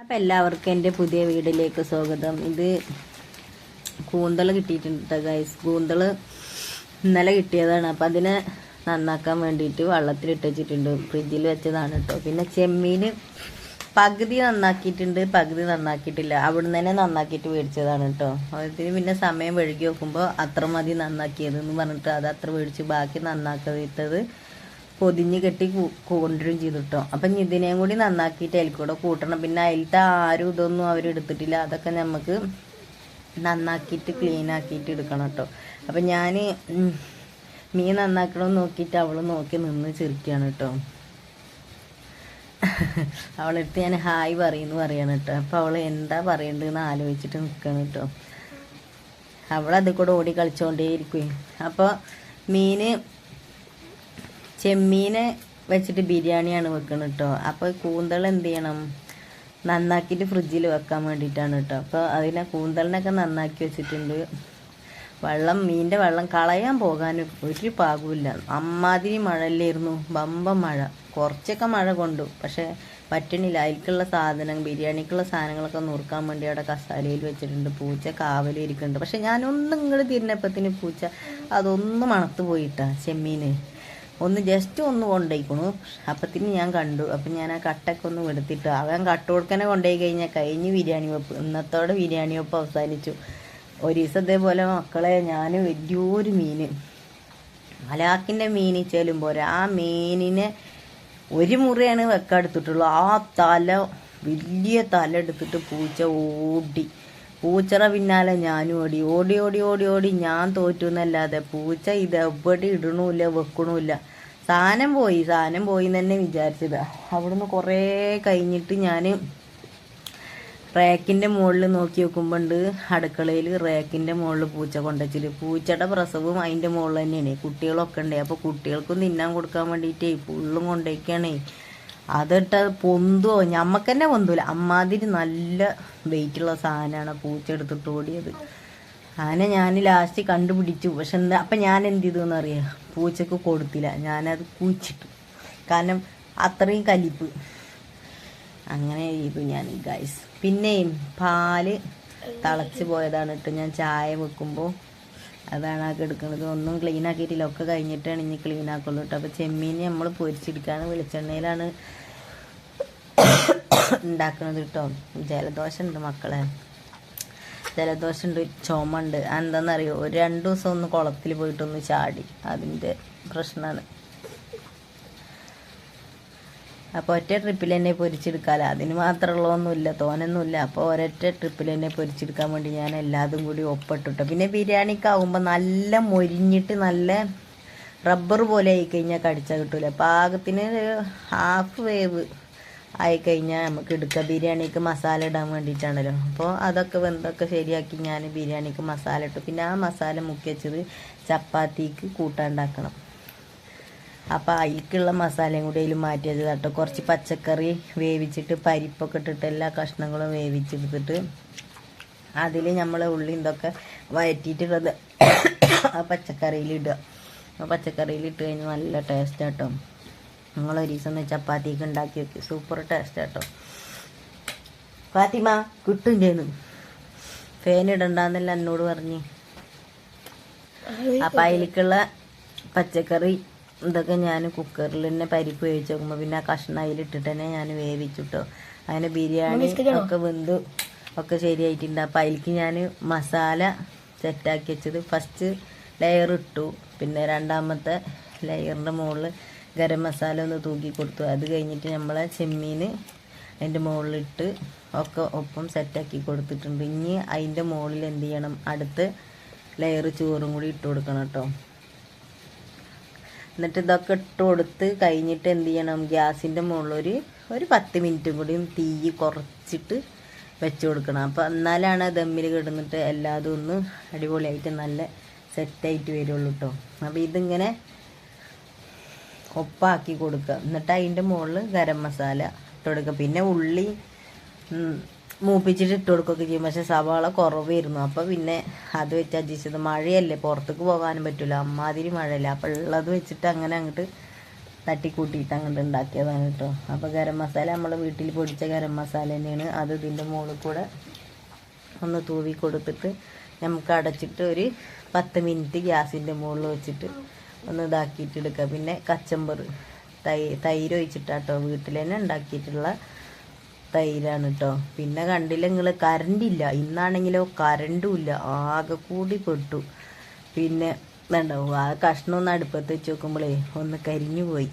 അപ്പം എല്ലാവർക്കും എന്റെ പുതിയ വീടിലേക്ക് സ്വാഗതം. ഇത് കൂന്തൾ കിട്ടിയിട്ടുണ്ട് ഗൈസ് കൂന്തൾ ഇന്നലെ കിട്ടിയതാണ്. അപ്പം അതിനെ നന്നാക്കാൻ വേണ്ടിയിട്ട് വെള്ളത്തിലിട്ട് വെച്ചിട്ടുണ്ട്. ഫ്രിഡ്ജിൽ വെച്ചതാണ് കേട്ടോ പിന്നെ ചെമ്മീൻ പകുതി നന്നാക്കിയിട്ടുണ്ട് പകുതി നന്നാക്കിയിട്ടില്ല. അവിടുന്ന് തന്നെ നന്നാക്കിയിട്ട് മേടിച്ചതാണ് കേട്ടോ അതിന് പിന്നെ സമയം വഴുകി വെക്കുമ്പോൾ അത്ര മതി നന്നാക്കിയത് എന്ന് പറഞ്ഞിട്ട് അത് അത്ര മേടിച്ച് ബാക്കി നന്നാക്കിയിട്ടത് പൊതിഞ്ഞ് കെട്ടി കൊണ്ടുവരും ചെയ്തു കേട്ടോ. അപ്പം ഇതിനെയും കൂടി നന്നാക്കിയിട്ട് അതിൽ കൂടെ കൂട്ടണം. പിന്നെ അതിലത്തെ ആരും ഇതൊന്നും അവർ എടുത്തിട്ടില്ല. അതൊക്കെ നമുക്ക് നന്നാക്കിയിട്ട് ക്ലീൻ ആക്കിയിട്ട് എടുക്കണം കേട്ടോ. അപ്പം ഞാൻ മീൻ നന്നാക്കണമെന്ന് നോക്കിയിട്ട് അവൾ നോക്കി നിന്ന് ചിരിക്കുകയാണ് കേട്ടോ. അവളെടുത്ത് ഞാൻ ഹായ് പറയുന്നു പറയാണ് കേട്ടോ. അപ്പം അവൾ എന്താ പറയണ്ടെന്ന് ആലോചിച്ചിട്ട് നിൽക്കണം കേട്ടോ. അവളത് കൂടെ ഓടി കളിച്ചുകൊണ്ടേയിരിക്കും അപ്പോൾ മീന് ചെമ്മീനെ വെച്ചിട്ട് ബിരിയാണിയാണ് വെക്കുന്നത് കേട്ടോ അപ്പോൾ കൂന്തൾ എന്ത് ചെയ്യണം? നന്നാക്കിയിട്ട് ഫ്രിഡ്ജിൽ വെക്കാൻ വേണ്ടിയിട്ടാണ് കേട്ടോ അപ്പോൾ അതിനെ കൂന്തളിനൊക്കെ നന്നാക്കി വെച്ചിട്ടുണ്ട്. വെള്ളം മീനിന്റെ വെള്ളം കളയാൻ പോകാൻ ഒരു പാകമില്ല അമ്മാതിരി മഴയില്ലായിരുന്നു. ബമ്പ മഴ. കുറച്ചൊക്കെ മഴ കൊണ്ടു. പക്ഷേ പറ്റണില്ല. അതിലേക്കുള്ള സാധനം ബിരിയാണിക്കുള്ള സാധനങ്ങളൊക്കെ നുറുക്കാൻ വേണ്ടി അവിടെ കസാലയിൽ വെച്ചിട്ടുണ്ട്. പൂച്ച കാവലിരിക്കുന്നുണ്ട്. പക്ഷെ ഞാനൊന്നും ഇങ്ങോട്ട് തിരിഞ്ഞപ്പത്തിന് പൂച്ച അതൊന്നും മണത്ത് പോയിട്ടാ ചെമ്മീന്. ഒന്ന് ജസ്റ്റ് ഒന്ന് കൊണ്ടുപോയിക്കണു അപ്പത്തിന് ഞാൻ കണ്ടു. അപ്പം ഞാൻ ആ കട്ടൊക്കെ ഒന്ന് എടുത്തിട്ട് അവൻ കട്ട് കൊടുക്കനെ കൊണ്ടുപോയി കഴിഞ്ഞാൽ കഴിഞ്ഞ് ബിരിയാണി വെപ്പ്. ഇന്നത്തോടെ ബിരിയാണി വെപ്പ് അവസാനിച്ചു. ഒരു ദിവസം ഇതേപോലെ മക്കളെ ഞാൻ വലിയൊരു മീൻ മലാക്കിന്റെ മീൻ ചെല്ലുമ്പോൾ ആ മീനിനെ ഒരു മുറിയാണ് വെക്കാൻ എടുത്തിട്ടുള്ളൂ. ആ തല വലിയ തല എടുത്തിട്ട് പൂച്ച ഓടി. പൂച്ചറ പിന്നാലെ ഞാനും ഓടി. ഓടി ഓടി ഓടി ഓടി ഞാൻ തോറ്റു എന്നല്ലാതെ പൂച്ച ഇത് എവിടെ ഇടണമില്ല വെക്കണമില്ല. സാധനം പോയി സാധനം പോയി എന്ന് തന്നെ വിചാരിച്ചതാ. അവിടുന്ന് കുറേ കഴിഞ്ഞിട്ട് ഞാൻ റാക്കിന്റെ മുകളിൽ നോക്കി നോക്കുമ്പോണ്ട് അടുക്കളയിൽ റാക്കിന്റെ മുകളിൽ പൂച്ച കൊണ്ടുവച്ചിട്ട് പൂച്ചയുടെ പ്രസവം അതിന്റെ മുകളിൽ തന്നെയാണ്. കുട്ടികളൊക്കെ ഉണ്ട്. അപ്പോൾ കുട്ടികൾക്കും തിന്നാൻ കൊടുക്കാൻ വേണ്ടിയിട്ടേ ഫുള്ളും കൊണ്ടേക്കാണേ അതിട്ട് പൊന്തുവോ? ഞമ്മക്ക് തന്നെ പൊന്തൂല. അമ്മാതിരി നല്ല വെയിറ്റുള്ള സാധനമാണ് പൂച്ച എടുത്തിട്ട് ഓടിയത്. അങ്ങനെ ഞാൻ ലാസ്റ്റ് കണ്ടുപിടിച്ചു. പക്ഷെ എന്താ അപ്പം ഞാൻ എന്ത് ചെയ്തു എന്നറിയാം പൂച്ചക്ക് കൊടുത്തില്ല. ഞാനത് കുഴിച്ചിട്ടു. കാരണം അത്രയും കലിപ്പ്. അങ്ങനെ ചെയ്തു ഞാൻ ഗൈസ് പിന്നെയും പാൽ തിളച്ച് പോയതാണ് കേട്ടോ ഞാൻ ചായ വെക്കുമ്പോൾ അതാണ് ആ എടുക്കുന്നത് ഒന്നും ക്ലീൻ ആക്കിയിട്ടില്ല. ഒക്കെ കഴിഞ്ഞിട്ടാണ് ഇനി ക്ലീൻ ആക്കുള്ളൂ കേട്ടോ അപ്പോൾ ചെമ്മീനെ നമ്മൾ പൊരിച്ചെടുക്കാണ്. വെളിച്ചെണ്ണയിലാണ് ഉണ്ടാക്കുന്നത് കേട്ടോ ജലദോഷമുണ്ട് മക്കളെ. ജലദോഷമുണ്ട് ചുമണ്ട് എന്താണെന്നറിയോ ഒരു രണ്ട് ദിവസം ഒന്ന് കുളത്തിൽ പോയിട്ടൊന്ന് ചാടി. അതിന്റെ പ്രശ്നമാണ് അപ്പോൾ ഒറ്റ ട്രിപ്പിൽ തന്നെ പൊരിച്ചെടുക്കാമല്ലോ അതിന് മാത്രമുള്ളതൊന്നുമില്ല തോനൊന്നുമില്ല അപ്പോൾ ഒരൊറ്റ ട്രിപ്പിൽ തന്നെ പൊരിച്ചെടുക്കാൻ വേണ്ടി ഞാൻ എല്ലാതും കൂടി ഒപ്പിട്ടിട്ടു. പിന്നെ ബിരിയാണിക്കാവുമ്പോൾ നല്ല മൊരിഞ്ഞിട്ട് നല്ല റബ്ബർ പോലെ ആയിക്കഴിഞ്ഞാൽ കടിച്ചാൽ കിട്ടൂല. പാകത്തിന് ഹാഫ് വേവ്. ആയിക്കഴിഞ്ഞാൽ നമുക്ക് എടുക്കാം ബിരിയാണിക്ക് മസാല ഇടാൻ വേണ്ടിയിട്ടാണല്ലോ. അപ്പോൾ അതൊക്കെ വെന്തൊക്കെ ശരിയാക്കി ഞാൻ ബിരിയാണിക്ക് മസാല ഇട്ടു. പിന്നെ ആ മസാല മുക്കി വെച്ചത് ചപ്പാത്തിക്ക് കൂട്ടാണ്ടാക്കണം. അപ്പോൾ അതിലേക്കുള്ള മസാലയും കൂടി അതിൽ മാറ്റി വെച്ചത് കേട്ടോ. കുറച്ച് പച്ചക്കറി വേവിച്ചിട്ട് പരിപ്പൊക്കെ ഇട്ടിട്ട് എല്ലാ കഷ്ണങ്ങളും വേവിച്ചെടുത്തിട്ട് അതിൽ നമ്മൾ ഉള്ളി ഇതൊക്കെ വയറ്റിയിട്ടുള്ളത് ആ പച്ചക്കറിയിൽ ഇടുക. ആ പച്ചക്കറിയിൽ ഇട്ട് കഴിഞ്ഞാൽ നല്ല ടേസ്റ്റ് കേട്ടോ. നിങ്ങൾ ഒരു ദിവസം ഒന്ന് ചപ്പാത്തിക്ക് ഉണ്ടാക്കി വെക്കും സൂപ്പർ ടേസ്റ്റ് കേട്ടോ ഫാത്തിമ കിട്ടും ചെയ്യുന്നു ഫാൻ ഇടണ്ടെന്നല്ല എന്നോട് പറഞ്ഞ്. അപ്പം അതിലേക്കുള്ള പച്ചക്കറി ഇതൊക്കെ ഞാൻ കുക്കറിൽ തന്നെ പരിപ്പ് വേവിച്ച് നോക്കുമ്പോൾ പിന്നെ ആ കഷ്ണം അതിലിട്ടിട്ട് തന്നെ ഞാൻ വേവിച്ചിട്ടോ. അങ്ങനെ ബിരിയാണി ഒക്കെ വെന്ത് ഒക്കെ ശരിയായിട്ടുണ്ട്. അപ്പം അതിലേക്ക് ഞാൻ മസാല സെറ്റാക്കി വെച്ചത്. ഫസ്റ്റ് ലെയർ ഇട്ടു. പിന്നെ രണ്ടാമത്തെ ലെയറിന്റെ മുകളിൽ ഗരം മസാല ഒന്ന് തൂക്കി കൊടുത്തു. അത് കഴിഞ്ഞിട്ട് നമ്മളെ ചെമ്മീൻ അതിന്റെ മുകളിലിട്ട് ഒക്കെ ഒപ്പം സെറ്റാക്കി കൊടുത്തിട്ടുണ്ട്. ഇനി അതിന്റെ മുകളിൽ എന്ത് ചെയ്യണം? അടുത്ത് ലെയർ ചോറും കൂടി ഇട്ട് കൊടുക്കണം കേട്ടോ എന്നിട്ട് ഇതൊക്കെ ഇട്ട് കൊടുത്ത് കഴിഞ്ഞിട്ട് എന്ത് ചെയ്യണം? ഗ്യാസിന്റെ മുകളിൽ ഒരു പത്ത് മിനിറ്റും കൂടി തീ കുറച്ചിട്ട് വെച്ച് കൊടുക്കണം. അപ്പോൾ എന്നാലാണ് ദമ്മിൽ കിടന്നിട്ട് എല്ലാതും ഒന്ന് അടിപൊളിയായിട്ട് നല്ല സെറ്റായിട്ട് വരുള്ളൂ കേട്ടോ അപ്പോൾ ഇതിങ്ങനെ ഒപ്പാക്കി കൊടുക്കുക. എന്നിട്ട് അതിന്റെ മുകളിൽ ഗരം മസാല ഇട്ട് കൊടുക്കുക. പിന്നെ ഉള്ളി മൂപ്പിച്ചിട്ട് ഇട്ട് കൊടുക്കുകയൊക്കെ ചെയ്യും. പക്ഷെ സവാള കുറവായിരുന്നു. അപ്പോൾ പിന്നെ അത് വെച്ച് അഡ്ജസ്റ്റ് മഴയല്ലേ. പുറത്തേക്ക് പോകാനും പറ്റില്ല അമ്മാതിരി മഴയല്ലേ. അപ്പോൾ ഉള്ളത് വെച്ചിട്ട് അങ്ങനെ അങ്ങോട്ട് തട്ടിക്കൂട്ടിയിട്ട് അങ്ങോട്ട് ഉണ്ടാക്കിയതാണ് കേട്ടോ. അപ്പോൾ ഗരം മസാല നമ്മൾ വീട്ടിൽ പൊടിച്ച ഗരം മസാല തന്നെയാണ്. അത് ഇതിന്റെ മുകളിൽ കൂടെ ഒന്ന് തൂവി കൊടുത്തിട്ട് നമുക്ക് അടച്ചിട്ട് ഒരു പത്ത് മിനിറ്റ് ഗ്യാസിന്റെ മുകളിൽ വെച്ചിട്ട് ഒന്ന് ഇതാക്കിയിട്ട് എടുക്കുക പിന്നെ കച്ചമ്പർ തൈ തൈര് ഒഴിച്ചിട്ടാട്ടോ വീട്ടിൽ തന്നെ ഉണ്ടാക്കിയിട്ടുള്ള തൈരാണ് കേട്ടോ പിന്നെ കണ്ടില്ല നിങ്ങൾ കറണ്ടില്ല ഇന്നാണെങ്കിലോ കറണ്ടും ഇല്ല. ആകെ കൂടി പെട്ടു. പിന്നെ ഉണ്ടാവും ആ കഷ്ണം ഒന്ന് അടുപ്പത്ത് വെച്ച് നോക്കുമ്പോഴേ ഒന്ന് കരിഞ്ഞു പോയി.